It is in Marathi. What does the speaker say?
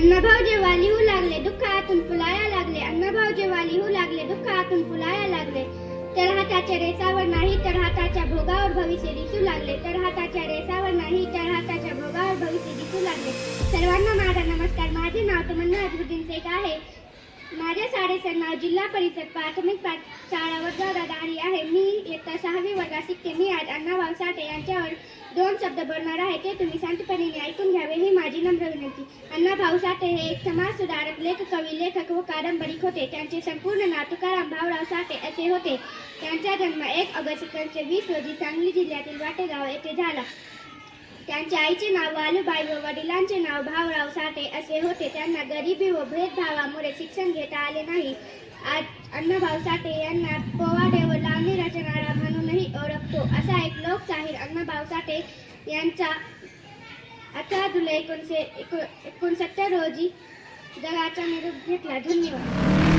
अण्णाभाऊ जेव्हा लिहू लागले दुःख आतून फुलाया लागले अण्णाभाऊ जेव्हा लिहू लागले दुःख आतून फुलाया लागले. तर हाताच्या रेसावर नाही तर हाताच्या भोगावर भविष्य दिसू लागले. तर हाताच्या रेसावर नाही तर हाताच्या साडेसहा नाव जिल्हा परिषद प्राथमिक पाठशाळा वडगावदारी आहे मी इयत्ता सहावी वर्गात शिकते. मी आज अण्णाभाऊ साठे यांच्यावर दोन शब्द बोलणार आहे. ते तुम्ही शांतपणे ऐकून घ्यावे ही माझी नम्र विनंती. अण्णाभाऊ साठे हे एक समाज सुधारक लेखक कवी लेखक व कादंबरीक होते. त्यांचे संपूर्ण नाव तुकाराम भाऊराव साठे असे होते. त्यांचा जन्म एक ऑगस्ट एकोणीसशे वीस रोजी सांगली जिल्ह्यातील वाटेगाव येथे झाला. त्यांच्या आईचे नाव वालूबाई व वडिलांचे नाव भावराव साठे असे होते. त्यांना गरिबी व भेदभावामुळे शिक्षण घेता आले नाही. आज अण्णाभाऊ साठे यांना पोवाडे व लावणी रचणारा म्हणूनही ओळखतो. असा एक लोकशाहीर अण्णाभाऊ साठे यांचा अठरा जुलै एकोणीसशे एको एकोणसत्तर रोजी जगाचा निरोप घेतला. धन्यवाद.